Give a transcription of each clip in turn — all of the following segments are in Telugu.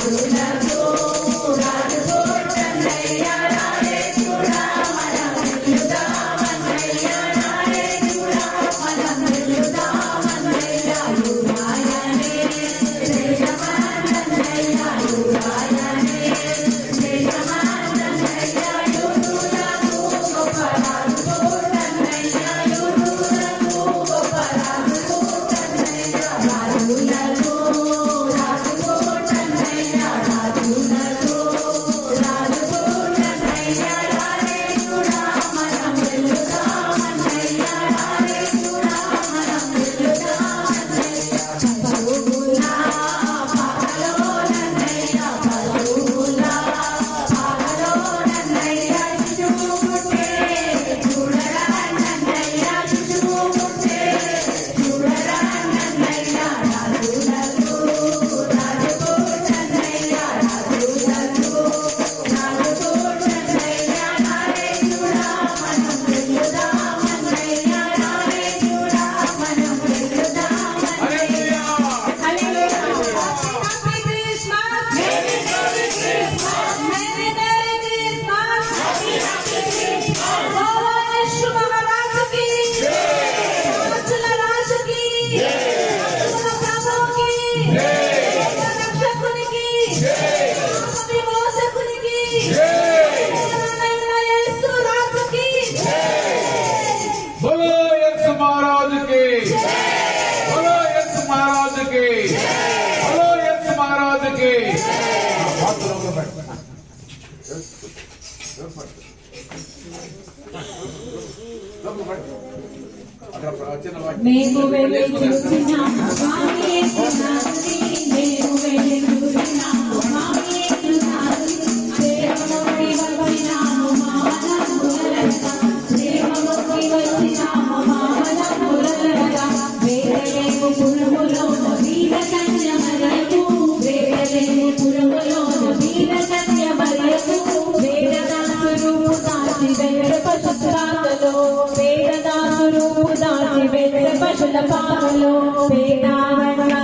Hallelujah. మహారాజుకి. మీకు వెళ్ళి చూసిన దాచి వెంకట పశుత్రాలలో వేద దాసు రూపు దాచి వెంకట పశుల పాలలో వేదావన్నా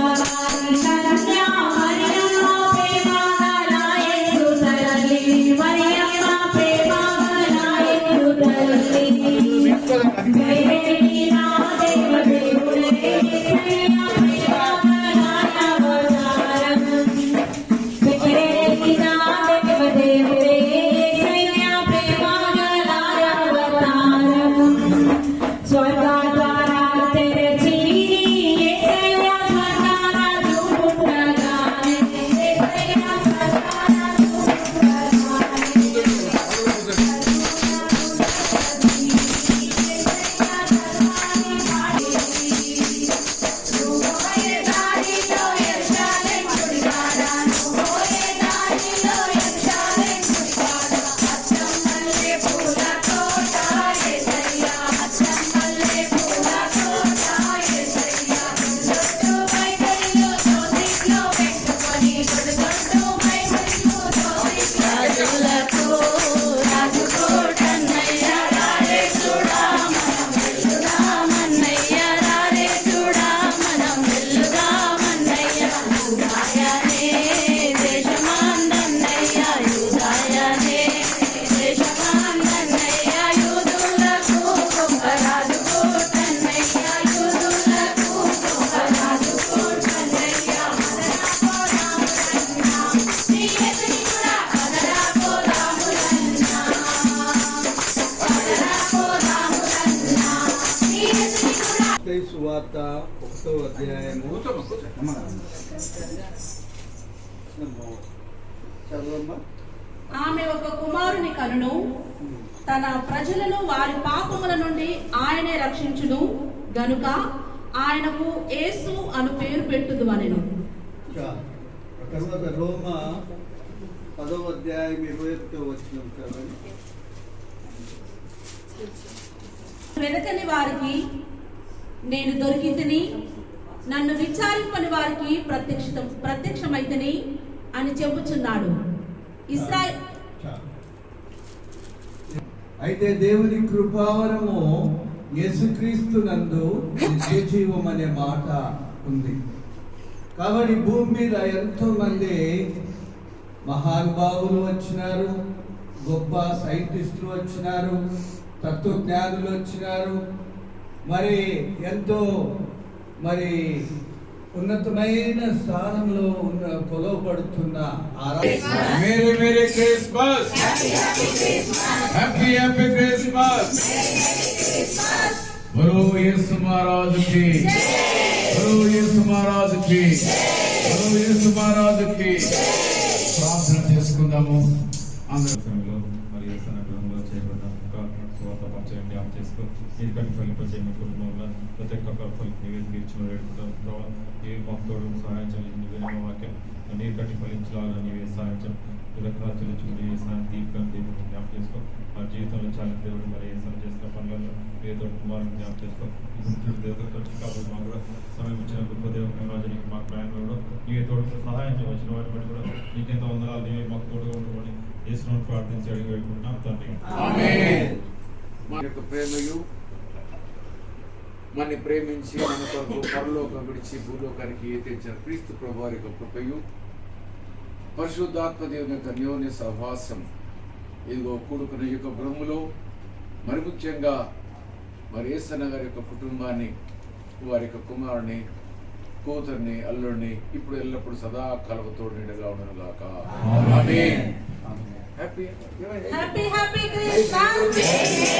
మత్తయి సువార్త ఒకటో అధ్యాయము. చదవమ్మా ఆమె ఒక కుమారుని కనును తన ప్రజలను వారి పాపముల నుండి ఆయనే రక్షించును గనుక ఆయనకు యేసు అను పేరు పెట్టుదు అనెను చాలు. తర్వాత రోమ పదవ అధ్యాయం ఇరవై ఒకటో వచ్చిన వెదకని వారికి నేను దొరికితిని నన్ను విచారింపని వారికి ప్రత్యక్ష ప్రత్యక్షమైతని అని చెబుతున్నాడు ఇస్రాయల్ అయితే దేవుని కృపావరము యేసుక్రీస్తు నందు జీవం అనే మాట ఉంది. కాబట్టి భూమి మీద ఎంతో మంది మహానుభావులు వచ్చినారు గొప్ప సైంటిస్టులు వచ్చినారు తత్వజ్ఞానులు వచ్చినారు మరి ఎంతో మరి ఉన్నతమైన స్థానంలో ఉన్న కొలవబడుతున్న merry merry Christmas happy happy Christmas బలో యేసు మహారాజుకి బలో యేసు మహారాజుకి బలో యేసు మహారాజుకి ప్రార్థన చేసుకుందాము. అందరూ జ్ఞాపం చేసుకో ఇది కనుక ఫలింపజేయని కుటుంబంలో ప్రతి ఒక్క ఫలిత నివేదిక ఇచ్చిన వేడుకుంటాం ప్రభావ ఏ భక్తుడు సహాయం చేయాలి నువ్వే మా వాక్యం నీరు కట్టి ఫలించాలని నీవే సహాయం చేయాలి రకాలు చెల్లించు ఏ సాయం దీపం దీపం జ్ఞాపం చేసుకో మా జీవితంలో చాలా దేవుడు మరి ఏ ఏసన చేసిన పనులలో ఏదో కుమారుని జ్ఞాపం చేసుకో దేవుడు ఖర్చు కాబట్టి మాకు కూడా సమయం ఇచ్చిన గొప్ప దేవుడు రాజునికి మా ప్రయాణంలో కూడా నీవే తోడు సహాయం చేయవచ్చిన వాటి బట్టి కూడా నీకెంత వందనాలు నీవే మాకు తోడుగా ఉండమని చేసిన ప్రార్థించి అడిగి వేడుకుంటున్నాం తండ్రి మన యొక్క ప్రేమయు. మన ప్రేమించి మన కొరకు పరలోకం విడిచి భూలోకానికి తెచ్చిన క్రీస్తు ప్రభు వారి యొక్క కృపయు. పరిశుద్ధాత్మ దేవుని యొక్క అన్యోన్య సహవాసం. ఇదిగో కూడుకున్న యొక్క బ్రహ్మలో మరి ముఖ్యంగా మరి ఏసన్న గారి యొక్క కుటుంబాన్ని వారి యొక్క కుమారుని కూతుర్ని అల్లుడిని ఇప్పుడు ఎల్లప్పుడు సదా నిండుగా ఉండను గాక Happy, happy, Christmas. Christmas.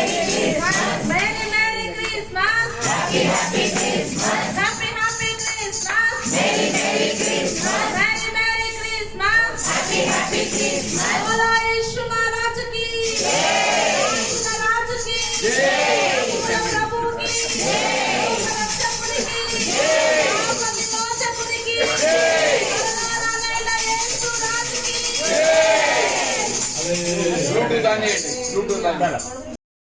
Merry, Merry Christmas. Happy, happy Christmas. Happy, happy Christmas. Merry, Merry Christmas. Merry, Merry Christmas. Happy, happy Christmas. 中国版的了。